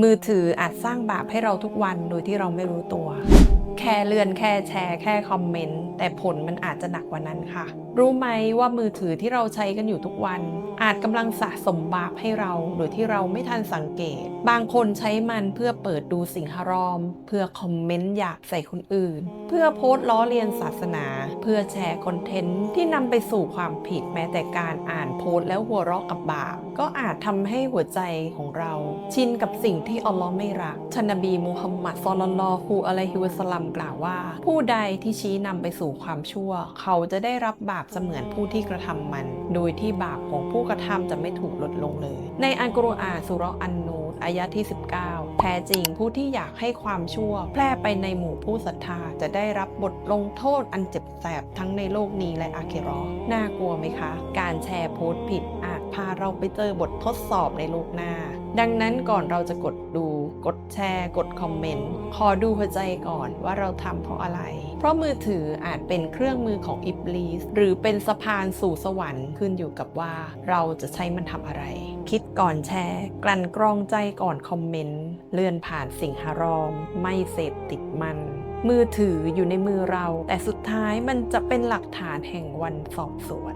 มือถืออาจสร้างบาปให้เราทุกวันโดยที่เราไม่รู้ตัว แค่เลื่อนแค่แชร์แค่คอมเมนต์แต่ผลมันอาจจะหนักกว่านั้นค่ะ รู้ไหมว่ามือถือที่เราใช้กันอยู่ทุกวัน อาจกำลังสะสมบาปให้เราโดยที่เราไม่ทันสังเกต บางคนใช้มันเพื่อเปิดดูสิ่งฮารอม เพื่อคอมเมนต์อยากใส่คนอื่น เพื่อโพสต์ล้อเลียนศาสนา เพื่อแชร์คอนเทนต์ที่นำไปสู่ความผิดแม้แต่การอ่านโพสต์แล้วหัวเราะกับบาปก็อาจทำให้หัวใจของเรา ชินกับสิ่งที่อัลลอฮ์ไม่รักท่านบีมูฮัมหมัดซอลลัลลอฮุอะลัยฮิวะสัลลัมกล่าวว่า ผู้ใดที่ชี้นำไปสู่ความชั่ว เขาจะได้รับบาปเสมือนผู้ที่กระทำมัน โดยที่บาปของผู้กระทำจะไม่ถูกลดลงเลย ในอัลกุรอานสุรอันนูอายะที่ 19 แท้จริงผู้ที่อยากให้ความชั่ว แพร่ไปในหมู่ผู้ศรัทธาจะได้รับบทลงโทษอันเจ็บแสบทั้งในโลกนี้และอาเคราะห์น่ากลัวไหมคะ การแชร์โพสต์ผิดอาจพาเราไปเจอบททดสอบในโลกหน้าดังนั้นก่อนเราจะกดดู กดแชร์ กดคอมเมนต์ ขอดูหัวใจก่อนว่าเราทำเพราะอะไร เพราะมือถืออาจเป็นเครื่องมือของอิบลีสหรือเป็นสะพานสู่สวรรค์ขึ้นอยู่กับว่า เราจะใช้มันทำอะไร คิดก่อนแชร์ กลั่นกรองใจก่อนคอมเมนต์ เลื่อนผ่านสิ่งฮารอม ไม่เสพติดมันมือถืออยู่ในมือเรา แต่สุดท้ายมันจะเป็นหลักฐานแห่งวันสอบสวน